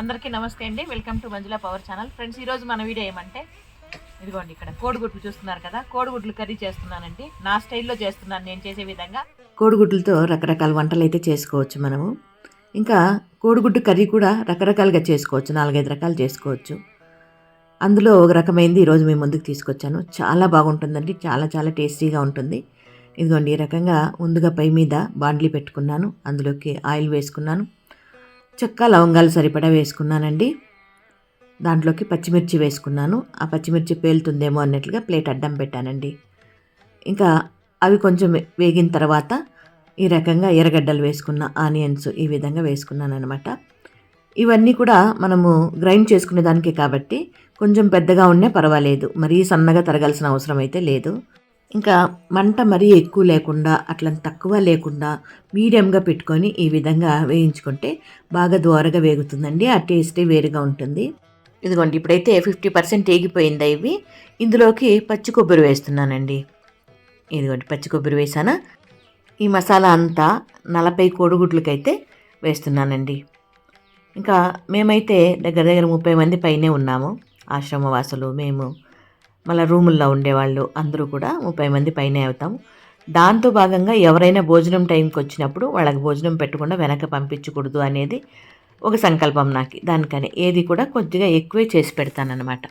అందరికీ నమస్తే అండి. Welcome to Manjula power channel. Friends ఈరోజు మన వీడియో ఏమంటే ఇదిగోండి ఇక్కడ కోడిగుడ్లు చూస్తున్నారు కదా. కోడిగుడ్లు కర్రీ చేస్తున్నానండి. నా స్టైల్లో చేస్తున్నాను నేను చేసే విధంగా. కోడిగుడ్లతో రకరకాల వంటలు అయితే చేసుకోవచ్చు మనము. ఇంకా కోడిగుడ్డు కర్రీ కూడా రకరకాలుగా చేసుకోవచ్చు. నాలుగైదు రకాలు చేసుకోవచ్చు. అందులో ఒక రకమైనది ఈరోజు మేము ముందుకు తీసుకొచ్చాను. చాలా బాగుంటుందండి. చాలా చాలా టేస్టీగా ఉంటుంది. ఇదిగోండి ఈ రకంగా ముందుగా పై మీద బాండ్లీ పెట్టుకున్నాను. అందులోకి ఆయిల్ వేసుకున్నాను. చెక్క లవంగాలు సరిపడా వేసుకున్నానండి. దాంట్లోకి పచ్చిమిర్చి వేసుకున్నాను. ఆ పచ్చిమిర్చి పేలుతుందేమో అన్నట్లుగా ప్లేట్ అడ్డం పెట్టానండి. ఇంకా అవి కొంచెం వేగిన తర్వాత ఈ రకంగా ఎర్రగడ్డలు వేసుకున్న ఆనియన్స్ ఈ విధంగా వేసుకున్నాను అనమాట ఇవన్నీ కూడా మనము గ్రైండ్ చేసుకునే దానికే కాబట్టి కొంచెం పెద్దగా ఉన్నా పర్వాలేదు. మరీ సన్నగా తరగాల్సిన అవసరం అయితే లేదు. ఇంకా మంట మరీ ఎక్కువ లేకుండా అట్లా తక్కువ లేకుండా మీడియంగా పెట్టుకొని ఈ విధంగా వేయించుకుంటే బాగా దోరగా వేగుతుందండి. ఆ టేస్టే వేరుగా ఉంటుంది. ఇదిగోండి ఇప్పుడైతే ఫిఫ్టీ పర్సెంట్ ఏగిపోయింది ఇవి. ఇందులోకి పచ్చి కొబ్బరి వేస్తున్నానండి. ఇదిగోండి పచ్చి కొబ్బరి వేసానా. ఈ మసాలా అంతా నలభై కోడిగుడ్లకైతే వేస్తున్నానండి. ఇంకా మేమైతే దగ్గర దగ్గర ముప్పై మంది పైనే ఉన్నాము. ఆశ్రమవాసులు మేము మళ్ళీ రూముల్లో ఉండేవాళ్ళు అందరూ కూడా ముప్పై మంది పైనే అవుతాము. దాంతో భాగంగా ఎవరైనా భోజనం టైంకి వచ్చినప్పుడు వాళ్ళకి భోజనం పెట్టకుండా వెనక పంపించకూడదు అనేది ఒక సంకల్పం నాకు. దానికని ఏది కూడా కొద్దిగా ఎక్కువే చేసి పెడతానన్నమాట.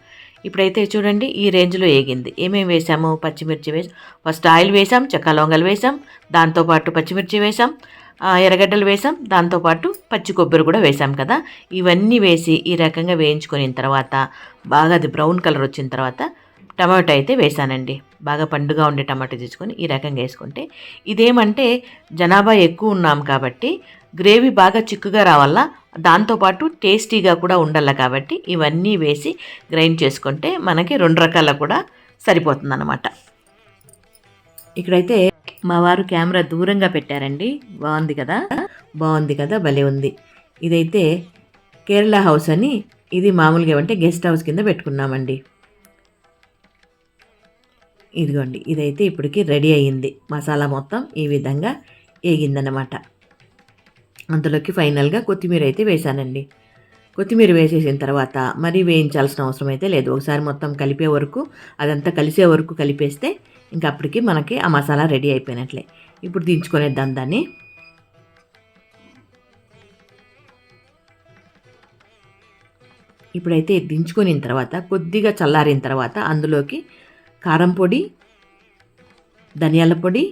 ఇప్పుడైతే చూడండి ఈ రేంజ్లో ఏగింది. ఏమేమి వేసాము? పచ్చిమిర్చి వేసాం. ఫస్ట్ ఆయిల్ వేసాం చెక్క లవంగలు వేసాం దాంతోపాటు పచ్చిమిర్చి వేసాం ఎర్రగడ్డలు వేసాం దాంతోపాటు పచ్చి కొబ్బరి కూడా వేసాం కదా. ఇవన్నీ వేసి ఈ రకంగా వేయించుకొని తర్వాత బాగా అది బ్రౌన్ కలర్ వచ్చిన తర్వాత టమాటో అయితే వేసానండి. బాగా పండుగా ఉండే టమాటో తీసుకొని ఈ రకంగా వేసుకుంటే ఇదేమంటే జనాభా ఎక్కువ ఉన్నాం కాబట్టి గ్రేవీ బాగా చిక్కుగా రావాలా దాంతోపాటు టేస్టీగా కూడా ఉండాలి కాబట్టి ఇవన్నీ వేసి గ్రైండ్ చేసుకుంటే మనకి రెండు రకాల కూడా సరిపోతుందన్నమాట. ఇక్కడైతే మా వారు కెమెరా దూరంగా పెట్టారండి. బాగుంది కదా? బాగుంది కదా? భలే ఉంది. ఇదైతే కేరళ హౌస్ అని ఇది మామూలుగా ఏమంటే గెస్ట్ హౌస్ కింద పెట్టుకున్నామండి. ఇదిగోండి ఇదైతే ఇప్పటికి రెడీ అయ్యింది. మసాలా మొత్తం ఈ విధంగా వేగిందన్నమాట. అందులోకి ఫైనల్గా కొత్తిమీర అయితే వేశానండి. కొత్తిమీర వేసేసిన తర్వాత మరీ వేయించాల్సిన అవసరం అయితే లేదు. ఒకసారి మొత్తం కలిపే వరకు అదంతా కలిసే వరకు కలిపేస్తే ఇంకా అప్పటికి మనకి ఆ మసాలా రెడీ అయిపోయినట్లే. ఇప్పుడు దించుకునేద్దాం దాన్ని. ఇప్పుడైతే దించుకొని తర్వాత కొద్దిగా చల్లారిన తర్వాత అందులోకి కారం పొడి ధనియాల పొడి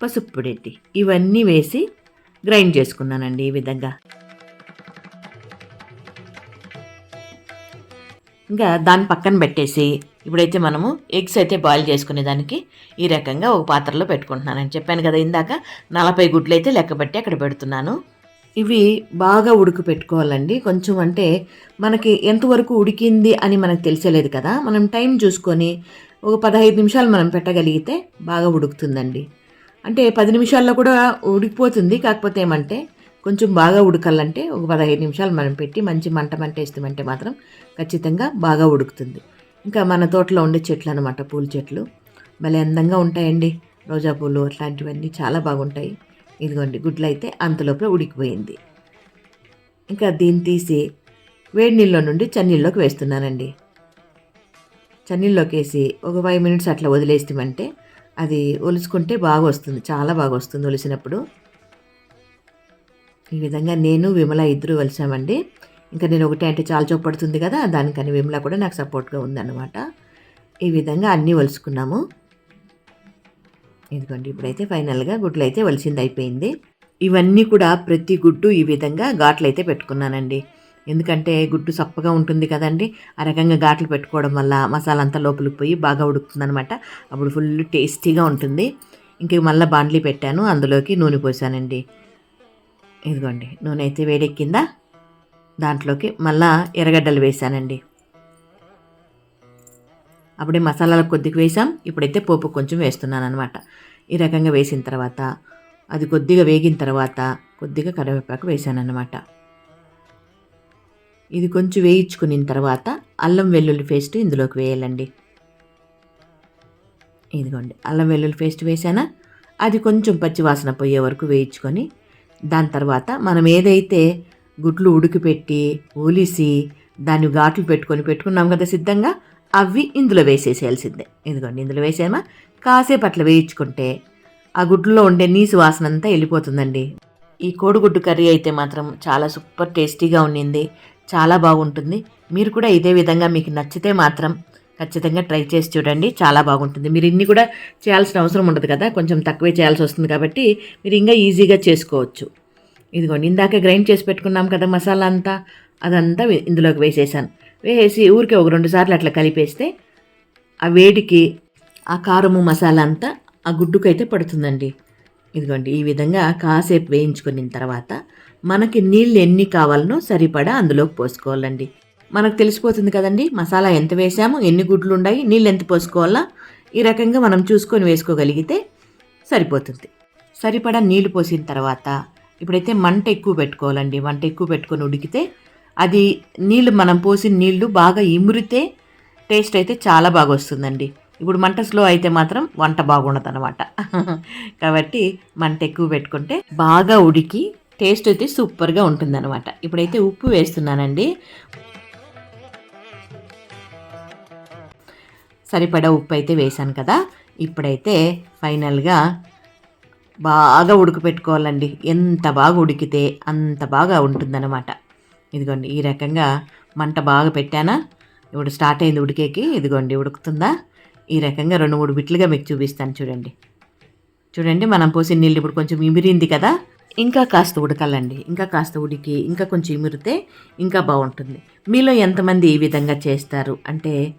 పసుపు పొడి ఇవన్నీ వేసి గ్రైండ్ చేసుకున్నానండి ఈ విధంగా. ఇంకా దాన్ని పక్కన పెట్టేసి ఇప్పుడైతే మనము ఎగ్స్ అయితే బాయిల్ చేసుకునే దానికి ఈ రకంగా ఒక పాత్రలో పెట్టుకుంటున్నానని చెప్పాను కదా ఇందాక. నలభై గుడ్లు అయితే లెక్కబట్టి అక్కడ పెడుతున్నాను. ఇవి బాగా ఉడుకు పెట్టుకోవాలండి. కొంచెం అంటే మనకి ఎంతవరకు ఉడికింది అని మనకు తెలిసేలేదు కదా. మనం టైం చూసుకొని ఒక పదహైదు నిమిషాలు మనం పెట్టగలిగితే బాగా ఉడుకుతుందండి. అంటే పది నిమిషాల్లో కూడా ఉడికిపోతుంది. కాకపోతే ఏమంటే కొంచెం బాగా ఉడకాలంటే ఒక పదహైదు నిమిషాలు మనం పెట్టి మంచి మంట మంట వేస్తామంటే మాత్రం ఖచ్చితంగా బాగా ఉడుకుతుంది. ఇంకా మన తోటలో ఉండే చెట్లు అనమాట పూల చెట్లు. భలే అందంగా ఉంటాయండి. రోజా పూలు అట్లాంటివన్నీ చాలా బాగుంటాయి. ఇదిగోండి గుడ్లు అయితే అంతలోపల ఉడికిపోయింది. ఇంకా దీన్ని తీసి వేడి నీళ్ళలో నుండి చన్నీళ్ళలోకి వేస్తున్నానండి. చన్నీళ్ళలోకి వేసి ఒక ఫైవ్ మినిట్స్ అట్లా వదిలేస్తామంటే అది ఒలుచుకుంటే బాగా వస్తుంది చాలా బాగా వస్తుంది ఒలిసినప్పుడు. ఈ విధంగా నేను విమల ఇద్దరు కలిసామండి ఇంకా నేను ఒకటే అంటే చాలా చూపడుతుంది కదా దానికని విమల కూడా నాకు సపోర్ట్గా ఉందన్నమాట. ఈ విధంగా అన్నీ వలుసుకున్నాము ఇదిగోండి ఇప్పుడైతే ఫైనల్గా గుడ్లు అయితే వలిసింది అయిపోయింది ఇవన్నీ కూడా ప్రతి గుడ్డు ఈ విధంగా ఘాట్లు అయితే పెట్టుకున్నానండి. ఎందుకంటే గుడ్డు సప్పగా ఉంటుంది కదండి ఆ రకంగా ఘాట్లు పెట్టుకోవడం వల్ల మసాలా అంతా లోపలికి పోయి బాగా ఉడుకుతుందనమాట అప్పుడు ఫుల్ టేస్టీగా ఉంటుంది. ఇంక మళ్ళీ బాండ్లీ పెట్టాను అందులోకి నూనె పోసానండి. ఇదిగోండి నూనె అయితే వేడెక్కిందా? దాంట్లోకి మళ్ళా ఎర్రగడ్డలు వేసానండి. అప్పుడే మసాలాలు కొద్దిగా వేసాం ఇప్పుడైతే పోపు కొంచెం వేస్తున్నాను అనమాట ఈ రకంగా వేసిన తర్వాత అది కొద్దిగా వేగిన తర్వాత కొద్దిగా కరివేపాకు వేసాను అనమాట ఇది కొంచెం వేయించుకున్న తర్వాత అల్లం వెల్లుల్లి పేస్ట్ ఇందులోకి వేయాలండి. ఇదిగోండి అల్లం వెల్లుల్లి పేస్ట్ వేసానా అది కొంచెం పచ్చివాసన పోయే వరకు వేయించుకొని దాని తర్వాత మనం ఏదైతే గుడ్లు ఉడికిపెట్టి ఒలిసి దాన్ని ఘాట్లు పెట్టుకొని పెట్టుకున్నాం కదా సిద్ధంగా అవి ఇందులో వేసేసేయాల్సిందే. ఇదిగోండి ఇందులో వేసేమా? కాసేపు అట్లా వేయించుకుంటే ఆ గుడ్లో ఉండే నీసు వాసన అంతా వెళ్ళిపోతుందండి. ఈ కోడిగుడ్డు కర్రీ అయితే మాత్రం చాలా సూపర్ టేస్టీగా ఉండింది చాలా బాగుంటుంది. మీరు కూడా ఇదే విధంగా మీకు నచ్చితే మాత్రం ఖచ్చితంగా ట్రై చేసి చూడండి. చాలా బాగుంటుంది. మీరు ఇన్ని కూడా చేయాల్సిన అవసరం ఉండదు కదా? కొంచెం తక్కువే చేయాల్సి వస్తుంది కాబట్టి మీరు ఇంకా ఈజీగా చేసుకోవచ్చు. ఇదిగోండి ఇందాక గ్రైండ్ చేసి పెట్టుకున్నాం కదా మసాలా అంతా. అదంతా ఇందులోకి వేసేసాను. వేసి ఊరికే ఒక రెండు సార్లు అట్లా కలిపేస్తే ఆ వేడికి ఆ కారము మసాలా అంతా ఆ గుడ్డుకైతే పడుతుందండి. ఇదిగోండి ఈ విధంగా కాసేపు వేయించుకున్న తర్వాత మనకి నీళ్ళు ఎన్ని కావాలనో సరిపడా అందులోకి పోసుకోవాలండి. మనకు తెలిసిపోతుంది కదండి మసాలా ఎంత వేసాము ఎన్ని గుడ్లు ఉన్నాయి నీళ్ళు ఎంత పోసుకోవాలా ఈ రకంగా మనం చూసుకొని వేసుకోగలిగితే సరిపోతుంది. సరిపడా నీళ్ళు పోసిన తర్వాత ఇప్పుడైతే మంట ఎక్కువ పెట్టుకోవాలండి. మంట ఎక్కువ పెట్టుకొని ఉడికితే అది నీళ్ళు మనం పోసిన నీళ్ళు బాగా ఇమురితే టేస్ట్ అయితే చాలా బాగా వస్తుందండి. ఇప్పుడు మంట స్లో అయితే మాత్రం వంట బాగుండదు అనమాట కాబట్టి మంట ఎక్కువ పెట్టుకుంటే బాగా ఉడికి టేస్ట్ అయితే సూపర్గా ఉంటుందన్నమాట. ఇప్పుడైతే ఉప్పు వేస్తున్నానండి. సరిపడా ఉప్పు అయితే వేశాను కదా. ఇప్పుడైతే ఫైనల్గా బాగా ఉడకపెట్టుకోవాలండి. ఎంత బాగా ఉడికితే అంత బాగా ఉంటుందన్నమాట. ఇదిగోండి ఈ రకంగా మంట బాగా పెట్టానా? ఇప్పుడు స్టార్ట్ అయింది ఉడికేకి. ఇదిగోండి ఉడుకుతుందా? ఈ రకంగా రెండు మూడు బిట్లుగా మీకు చూపిస్తాను చూడండి. చూడండి మనం పోసిన నీళ్ళు ఇప్పుడు కొంచెం ఇమిరింది కదా? ఇంకా కాస్త ఉడకాలండి. ఇంకా కాస్త ఉడికి ఇంకా కొంచెం ఇమిరితే ఇంకా బాగుంటుంది. మీలో ఎంతమంది ఈ విధంగా చేస్తారు? అంటే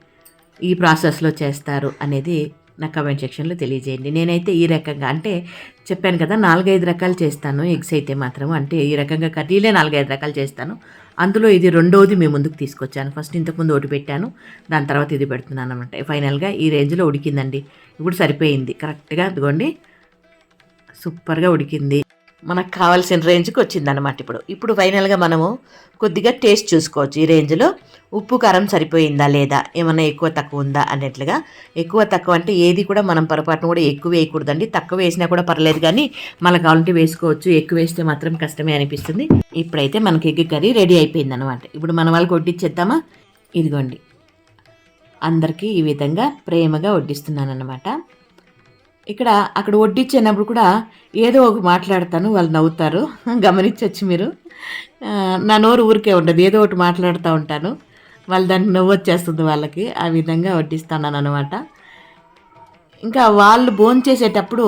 ఈ ప్రాసెస్లో చేస్తారు అనేది నా కమెంట్ సెక్షన్లో తెలియజేయండి. నేనైతే ఈ రకంగా అంటే చెప్పాను కదా నాలుగైదు రకాలు చేస్తాను ఎగ్స్ అయితే మాత్రం అంటే ఈ రకంగా కర్రీలే నాలుగైదు రకాలు చేస్తాను. అందులో ఇది రెండోది మేము ముందుకు తీసుకొచ్చాను. ఫస్ట్ ఇంతకుముందు ఒకటి పెట్టాను దాని తర్వాత ఇది పెడుతున్నాను అనమాట ఫైనల్గా ఈ రేంజ్లో ఉడికిందండి. ఇప్పుడు సరిపోయింది. కరెక్ట్గా అదిగోండి. సూపర్గా ఉడికింది. మనకు కావాల్సిన రేంజ్కి వచ్చిందనమాట ఇప్పుడు. ఇప్పుడు ఫైనల్గా మనము కొద్దిగా టేస్ట్ చూసుకోవచ్చు. ఈ రేంజ్లో ఉప్పు కారం సరిపోయిందా లేదా? ఏమైనా ఎక్కువ తక్కువ ఉందా అన్నట్లుగా. ఎక్కువ తక్కువ అంటే ఏది కూడా మనం పొరపాటున కూడా ఎక్కువ వేయకూడదండి. తక్కువ వేసినా కూడా పర్లేదు కానీ మనకు కావాలంటే వేసుకోవచ్చు. ఎక్కువ వేస్తే మాత్రం కష్టమే అనిపిస్తుంది. ఇప్పుడైతే మనకి ఎగ్ కర్రీ రెడీ అయిపోయింది అనమాట ఇప్పుడు మన వాళ్ళకి వడ్డించేద్దామా ఇదిగోండి. అందరికీ ఈ విధంగా ప్రేమగా వడ్డిస్తున్నాను అనమాట ఇక్కడ అక్కడ వడ్డించినప్పుడు కూడా ఏదో ఒక మాట్లాడతాను వాళ్ళు నవ్వుతారు. గమనించవచ్చు మీరు. నా నోరు ఊరికే ఉండదు ఏదో ఒకటి మాట్లాడుతూ ఉంటాను. వాళ్ళు దానికి నవ్వు వచ్చేస్తుంది వాళ్ళకి. ఆ విధంగా వడ్డిస్తాను అనమాట ఇంకా వాళ్ళు భోజనం చేసేటప్పుడు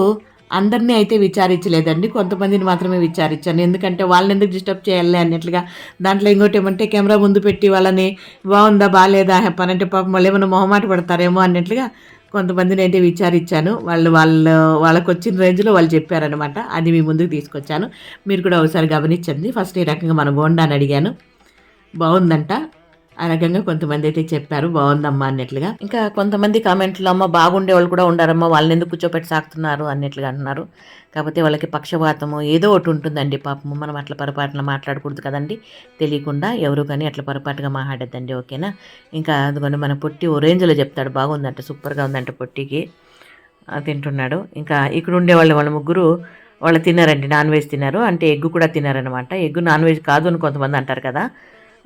అందరినీ అయితే విచారించలేదండి. కొంతమందిని మాత్రమే విచారించాను. ఎందుకంటే వాళ్ళని ఎందుకు డిస్టర్బ్ చేయాలి అన్నట్లుగా దాంట్లో ఇంకోటి ఏమంటే కెమెరా ముందు పెట్టి వాళ్ళని బాగుందా బాగాలేదా చెప్పానంటే పాపం వాళ్ళు ఏమైనా మొహమాట పడతారేమో అన్నట్లుగా కొంతమందిని అయితే విచారించాను. వాళ్ళు వాళ్ళు వాళ్ళకు వచ్చిన రేంజ్లో వాళ్ళు చెప్పారనమాట అది మీ ముందుకు తీసుకొచ్చాను. మీరు కూడా ఒకసారి గమనించండి. ఫస్ట్ ఈ రకంగా మన బోండా అని అడిగాను. బాగుందంట. ఆ రకంగా కొంతమంది అయితే చెప్పారు బాగుందమ్మా అన్నట్లుగా. ఇంకా కొంతమంది కామెంట్లో అమ్మ బాగుండే వాళ్ళు కూడా ఉండారమ్మా వాళ్ళని ఎందుకు కూర్చోపెట్టి సాగుతున్నారు అన్నట్లుగా అంటున్నారు కాకపోతే వాళ్ళకి పక్షపాతము ఏదో ఒకటి ఉంటుందండి పాపము. మనం అట్లా పొరపాటున మాట్లాడకూడదు కదండి. తెలియకుండా ఎవరు కానీ అట్లా పొరపాటుగా మాట్లాడద్దండి ఓకేనా? ఇంకా అందుకని మన పొట్టి ఓ రేంజ్లో చెప్తాడు బాగుందంట సూపర్గా ఉందంట పొట్టికి. తింటున్నాడు. ఇంకా ఇక్కడ ఉండే వాళ్ళు వాళ్ళ ముగ్గురు వాళ్ళు తిన్నారండి నాన్ వెజ్ తిన్నారు. అంటే ఎగ్ కూడా తిన్నారనమాట ఎగ్ నాన్ వెజ్ కాదు అని కొంతమంది అంటారు కదా.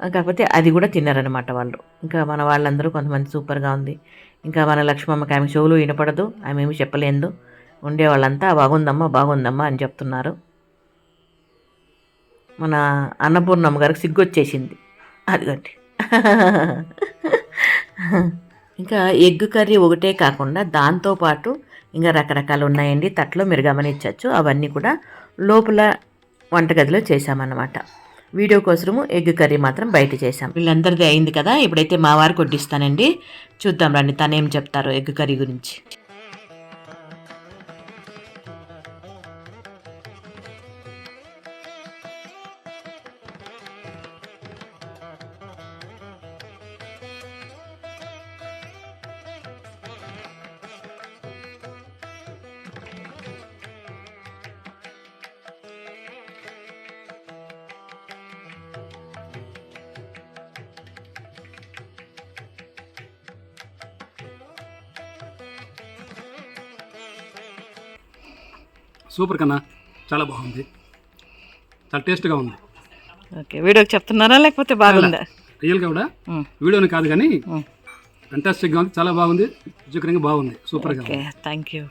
కాకపోతే అది కూడా తిన్నారనమాట వాళ్ళు. ఇంకా మన వాళ్ళందరూ కొంతమంది సూపర్గా ఉంది. ఇంకా మన లక్ష్మమ్మకి ఆమె చెవులు వినపడదు ఆమె ఏమి చెప్పలేదు. ఉండే వాళ్ళంతా బాగుందమ్మా బాగుందమ్మా అని చెప్తున్నారు. మన అన్నపూర్ణమ్మ గారికి సిగ్గు వచ్చేసింది అదిగండి. ఇంకా ఎగ్ కర్రీ ఒకటే కాకుండా దాంతోపాటు ఇంకా రకరకాలు ఉన్నాయండి. తట్లో మీరు గమనించవచ్చు అవన్నీ కూడా లోపల వంటగదిలో చేశామన్నమాట. వీడియో కోసము ఎగ్ కర్రీ మాత్రం బయట చేశాం. వీళ్ళందరిది అయింది కదా ఇప్పుడైతే మా వారికి వడ్డిస్తానండి. చూద్దాం రండి తనేం చెప్తారో ఎగ్ కర్రీ గురించి. సూపర్ కన్నా చాలా బాగుంది. చాలా టేస్ట్గా ఉంది. ఓకే వీడియోకి చెప్తున్నారా లేకపోతే బాగుందా? రియల్గా కూడా. వీడియోని కాదు కానీ. ఫంటాస్టిక్గా ఉంది. చాలా బాగుంది. రుచికరంగా బాగుంది. సూపర్గా థ్యాంక్ యూ